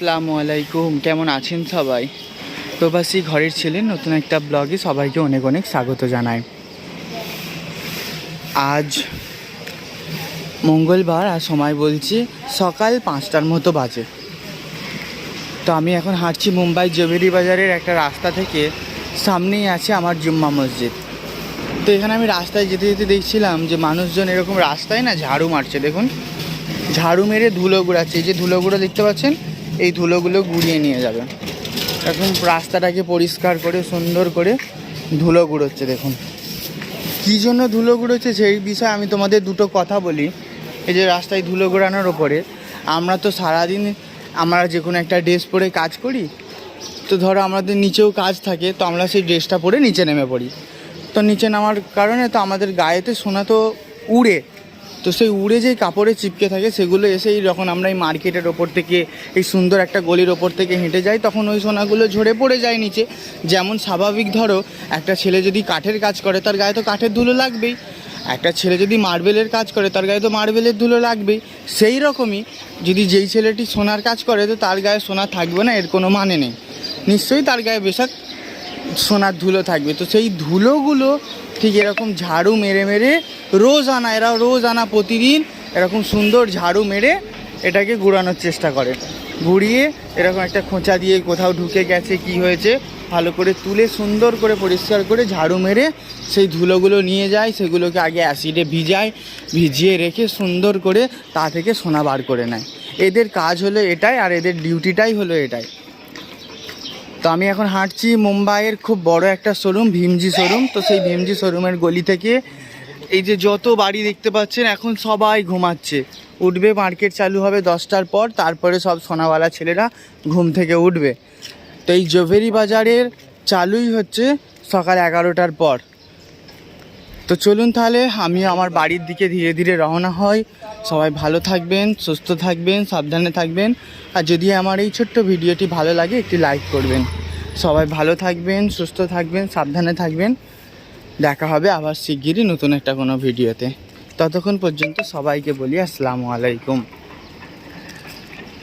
আসসালামু আলাইকুম। কেমন আছেন সবাই? প্রবাসী ঘরের ছেলে নতুন একটা ব্লগে সবাইকে অনেক অনেক স্বাগত জানাই। আজ মঙ্গলবার আর সময় বলছি সকাল পাঁচটার মতো বাজে। তো আমি এখন হাঁটছি মুম্বাই জবেরি বাজারের একটা রাস্তা থেকে। সামনেই আছে আমার জুম্মা মসজিদ। তো এখানে আমি রাস্তায় যেতে যেতে দেখছিলাম যে মানুষজন এরকম রাস্তায় না ঝাড়ু মারছে। দেখুন, ঝাড়ু মেরে ধুলো গুড়াচ্ছে। এই যে ধুলোগুলো দেখতে পাচ্ছেন? এই ধুলোগুলো গুড়িয়ে নিয়ে যাবে। এখন রাস্তাটাকে পরিষ্কার করে, সুন্দর করে ধুলো গুঁড়োচ্ছে, দেখুন। কী জন্য ধুলো গুঁড়োচ্ছে সেই বিষয়ে আমি তোমাদের দুটো কথা বলি। এই যে রাস্তায় ধুলো গুঁড়ানোর ওপরে, আমরা তো সারাদিন আমরা যে কোনো একটা ড্রেস পরে কাজ করি। তো ধরো আমাদের নিচেও কাজ থাকে, তো আমরা সেই ড্রেসটা পরে নিচে নেমে পড়ি। তো নিচে নামার কারণে তো আমাদের গায়েতে সোনা তো উড়ে। তো সেই উড়ে যেই কাপড়ে চিপকে থাকে, সেগুলো এসেই যখন আমরা এই মার্কেটের ওপর থেকে, এই সুন্দর একটা গলির ওপর থেকে হেঁটে যাই, তখন ওই সোনাগুলো ঝরে পড়ে যায় নিচে। যেমন স্বাভাবিক ধরো, একটা ছেলে যদি কাঠের কাজ করে, তার গায়ে তো কাঠের ধুলো লাগবেই। একটা ছেলে যদি মার্বেলের কাজ করে, তার গায়ে তো মার্বেলের ধুলো লাগবেই। সেই রকমই যদি যেই ছেলেটি সোনার কাজ করে, তো তার গায়ে সোনা থাকবে না, এর কোনো মানে নেই। নিশ্চয়ই তার গায়ে বেশাক সোনার ধুলো থাকবে। তো সেই ধুলোগুলো ঠিক এরকম ঝাড়ু মেরে মেরে রোজ আনা এরা রোজ আনা প্রতিদিন এরকম সুন্দর ঝাড়ু মেরে এটাকে গুড়ানোর চেষ্টা করে। গুড়িয়ে এরকম একটা খোঁচা দিয়ে কোথাও ঢুকে গেছে, কি হয়েছে, ভালো করে তুলে সুন্দর করে পরিষ্কার করে ঝাড়ু মেরে সেই ধুলোগুলো নিয়ে যায়, সেগুলোকে আগে অ্যাসিডে ভিজায়, ভিজিয়ে রেখে সুন্দর করে তা থেকে সোনা বার করে নেয়। এদের কাজ হলো এটাই আর এদের ডিউটিটাই হলো এটাই। আমি এখন হাঁটছি মুম্বাইয়ের খুব বড় একটা শোরুম ভীমজি শোরুম তো সেই ভীমজি শোরুমের গলি থেকে এই যে যত বাড়ি দেখতে পাচ্ছেন, এখন সবাই ঘুমাচ্ছে। উঠবে মার্কেট চালু হবে দশটার পর, তারপরে সব সোনাওয়ালা ছেলেরা ঘুম থেকে উঠবে। তো এই জভেরি বাজারের চালুই হচ্ছে সকাল এগারোটার পর। তো চলুন তাহলে, আমি আমার বাড়ির দিকে ধীরে ধীরে রওনা হই। সবাই ভালো থাকবেন, সুস্থ থাকবেন, সাবধানে থাকবেন। আর যদি আমার এই ছোট্ট ভিডিওটি ভালো লাগে, একটি লাইক করবেন। সবাই ভালো থাকবেন, সুস্থ থাকবেন, সাবধানে থাকবেন। দেখা হবে আবার শিগগিরই নতুন একটা কোনো ভিডিওতে। ততক্ষণ পর্যন্ত সবাইকে বলি আসসালামু আলাইকুম।